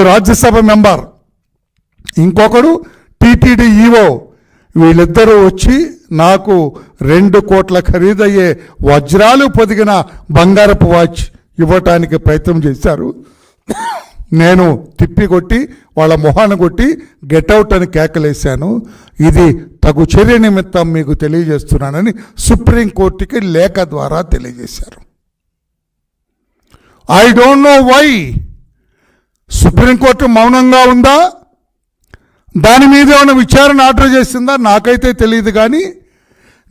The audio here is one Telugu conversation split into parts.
ఒకడు రాజ్యసభ మెంబర్. ఇంకొకడు టీటీడీ ఈఓ. వీళ్ళిద్దరూ వచ్చి నాకు రెండు కోట్ల ఖరీదయ్యే వజ్రాలు పొదిగిన బంగారపు వాచ్ ఇవ్వటానికి ప్రయత్నం చేశారు. నేను తిప్పి కొట్టి వాళ్ళ మొహాన్ని కొట్టి గెట్అవుట్ అని కేకలేశాను. ఇది తగు చర్య నిమిత్తం మీకు తెలియజేస్తున్నానని సుప్రీంకోర్టుకి లేఖ ద్వారా తెలియజేశారు. I don't know why supreme court మౌనంగా ఉందా? దాని మీద ఏమైనా విచారణ ఆర్డర్ చేసిందా? నాకైతే తెలియదు కానీ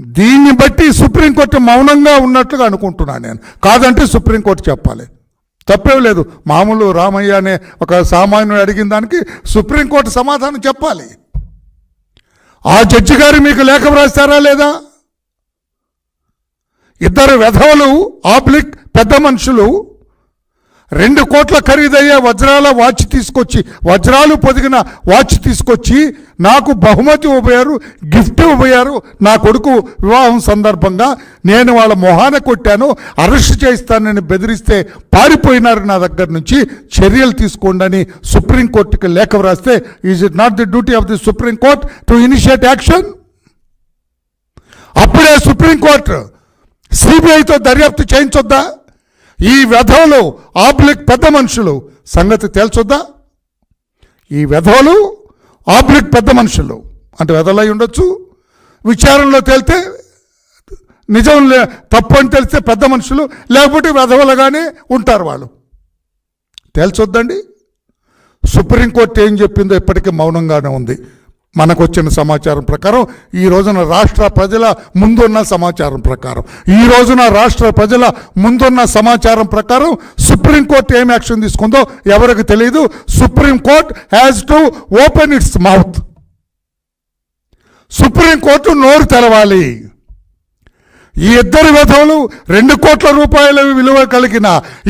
దీన్ని బట్టి సుప్రీంకోర్టు మౌనంగా ఉన్నట్లుగా అనుకుంటున్నాను నేను. కాదంటే సుప్రీంకోర్టు చెప్పాలి. తప్పేం లేదు. మామూలు రామయ్య అనే ఒక సామాన్యుడు అడిగిన దానికి సుప్రీంకోర్టు సమాధానం చెప్పాలి. ఆ జడ్జి గారు మీకు లేఖ వ్రాస్తారా లేదా? ఇద్దరు వెధవలు ఆబ్లిక్ పెద్ద మనుషులు రెండు కోట్ల ఖరీదయ్యే వజ్రాల వాచ్ తీసుకొచ్చి వజ్రాలు పొదిగిన వాచ్ తీసుకొచ్చి నాకు బహుమతి ఇవ్వబోయారు గిఫ్ట్ ఇవ్వబోయారు నా కొడుకు వివాహం సందర్భంగా నేను వాళ్ళ మొహాన కొట్టాను అరెస్ట్ చేయిస్తానని బెదిరిస్తే పారిపోయినారు నా దగ్గర నుంచి. చర్యలు తీసుకోండి అని సుప్రీంకోర్టుకి లేఖ వ్రాస్తే is it not the duty of the supreme court to initiate action అప్పుడే సుప్రీంకోర్టు సిబిఐతో దర్యాప్తు చేయించొద్దా? ఈ వెధవలు ఆబ్లిక్ పెద్ద మనుషులు. సంగతి తేల్చొద్దా? ఈ వెధవలు ఆబ్లిక్ పెద్ద మనుషులు. అంటే వెధలై ఉండొచ్చు. విచారణలో తేలితే నిజం లే తప్పు అని తెలిస్తే పెద్ద మనుషులు లేకపోతే వెధవలుగానే ఉంటారు వాళ్ళు. తేల్చొద్దండి. సుప్రీంకోర్టు ఏం చెప్పిందో ఇప్పటికీ మౌనంగానే ఉంది. మనకు వచ్చిన సమాచారం ప్రకారం ఈ రోజున రాష్ట్ర ప్రజల ముందున్న సమాచారం ప్రకారం. ఈ రోజున రాష్ట్ర ప్రజల ముందున్న సమాచారం ప్రకారం సుప్రీంకోర్టు ఏం యాక్షన్ తీసుకుందో ఎవరికి తెలియదు supreme court has to open its mouth supreme court నోరు తెరవాలి. ఈ ఇద్దరు విధవులు రెండు కోట్ల రూపాయల విలువ కలిగిన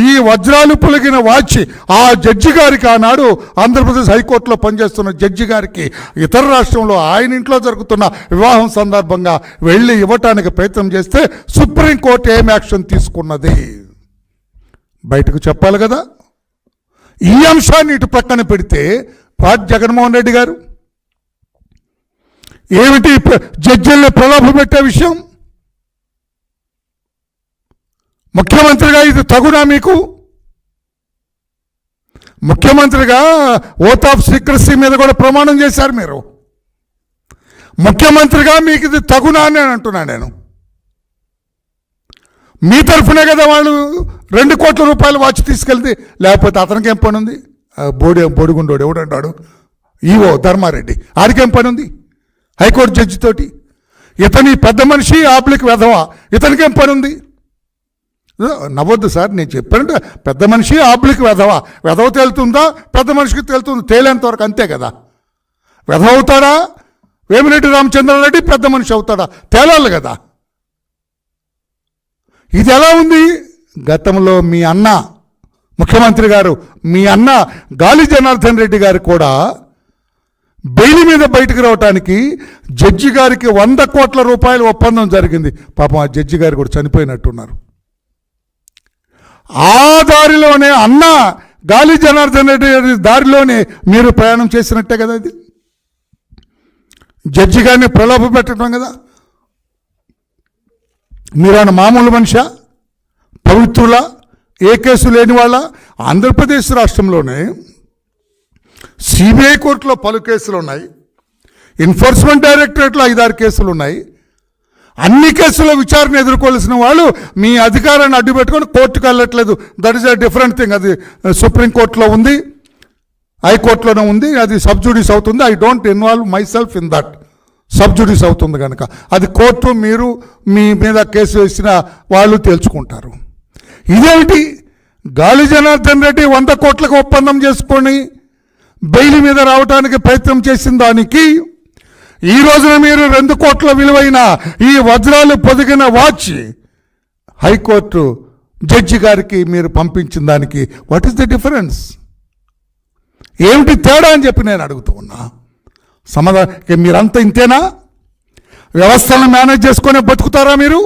ఈ వజ్రాలు పొలిగిన వాచ్ ఆ జడ్జి గారికి ఆనాడు ఆంధ్రప్రదేశ్ హైకోర్టులో పనిచేస్తున్న జడ్జి గారికి ఇతర రాష్ట్రంలో ఆయన ఇంట్లో జరుగుతున్న వివాహం సందర్భంగా వెళ్ళి ఇవ్వటానికి ప్రయత్నం చేస్తే సుప్రీంకోర్టు ఏం యాక్షన్ తీసుకున్నది? బయటకు చెప్పాలి కదా. ఈ అంశాన్ని ఇటు పక్కన పెడితే పాట్ జగన్మోహన్ రెడ్డి గారు. ఏమిటి జడ్జిల్ని ప్రలోభ పెట్టే విషయం? ముఖ్యమంత్రిగా ఇది తగునా మీకు? ముఖ్యమంత్రిగా ఓత్ ఆఫ్ సీక్రసీ మీద కూడా ప్రమాణం చేశారు మీరు. ముఖ్యమంత్రిగా మీకు ఇది తగునా అని నేను అంటున్నా నేను. మీ తరఫునే కదా వాళ్ళు రెండు కోట్ల రూపాయలు వాచ్ తీసుకెళ్తే లేకపోతే అతనికి ఏం పని ఉంది బోడి బోడిగుండోడు ఎవడంటాడు? ఈవో ధర్మారెడ్డి. ఆడికేం పని ఉంది హైకోర్టు జడ్జి తోటి ఇతని పెద్ద మనిషి ఆపులకి వెధవా? ఇతనికేం పని ఉంది నవ్వద్దు సార్ నేను చెప్పానంటే పెద్ద మనిషి ఆబ్లిక్ వెధవ. వెధవ తేలుతుందా? పెద్ద మనిషికి తేలుతుంది. తేలేంత వరకు అంతే కదా. వెధవ అవుతాడా? వేమిరెడ్డి రామచంద్రారెడ్డి పెద్ద మనిషి అవుతాడా? తేలాలి కదా. ఇది ఎలా ఉంది? గతంలో మీ అన్న ముఖ్యమంత్రి గారు మీ అన్న గాలి జనార్దన్ రెడ్డి గారు కూడా బెయిల్ మీద బయటకు రావటానికి జడ్జి గారికి వంద కోట్ల రూపాయల ఒప్పందం జరిగింది. పాపం ఆ జడ్జి గారు కూడా చనిపోయినట్టున్నారు. ఆ దారిలోనే అన్న గాలి జనార్దన్ రెడ్డి గారి దారిలోనే మీరు ప్రయాణం చేసినట్టే కదా ఇది? జడ్జి గారిని ప్రలోభ పెట్టడం కదా? మీరన్న మామూలు మనిషా? పవిత్రుల? ఏ కేసు లేని వాళ్ళ? ఆంధ్రప్రదేశ్ రాష్ట్రంలోనే సిబిఐ కోర్టులో పలు కేసులు ఉన్నాయి. ఎన్ఫోర్స్మెంట్ డైరెక్టరేట్లో ఐదారు కేసులు ఉన్నాయి. అన్ని కేసుల విచారణ ఎదుర్కోవాల్సిన వాళ్ళు మీ అధికారాన్ని అడ్డు పెట్టుకొని కోర్టుకు వెళ్ళట్లేదు. That is a different thing అది uh, సుప్రీంకోర్టులో ఉంది హైకోర్టులోనే ఉంది అది సబ్జుడీస్ అవుతుంది. I don't involve myself in that sub judice అవుతుంది కనుక అది కోర్టు మీరు మీ మీద కేసు వేసిన వాళ్ళు తేల్చుకుంటారు. ఇదేమిటి? గాలి జనార్దన్ రెడ్డి వంద కోట్లకు ఒప్పందం చేసుకొని బెయిల్ మీద రావడానికి ప్రయత్నం చేసిన దానికి ఈ రోజున మీరు రెండు కోట్ల విలువైన ఈ వజ్రాలు పొదిగిన వాచ్ హైకోర్టు జడ్జి గారికి మీరు పంపించిన దానికి వాట్ ఈస్ ద డిఫరెన్స్ ఏమిటి తేడా అని చెప్పి నేను అడుగుతూ ఉన్నా. సమాధానం మీరంతా ఇంతేనా? వ్యవస్థలను మేనేజ్ చేసుకునే బతుకుతారా మీరు?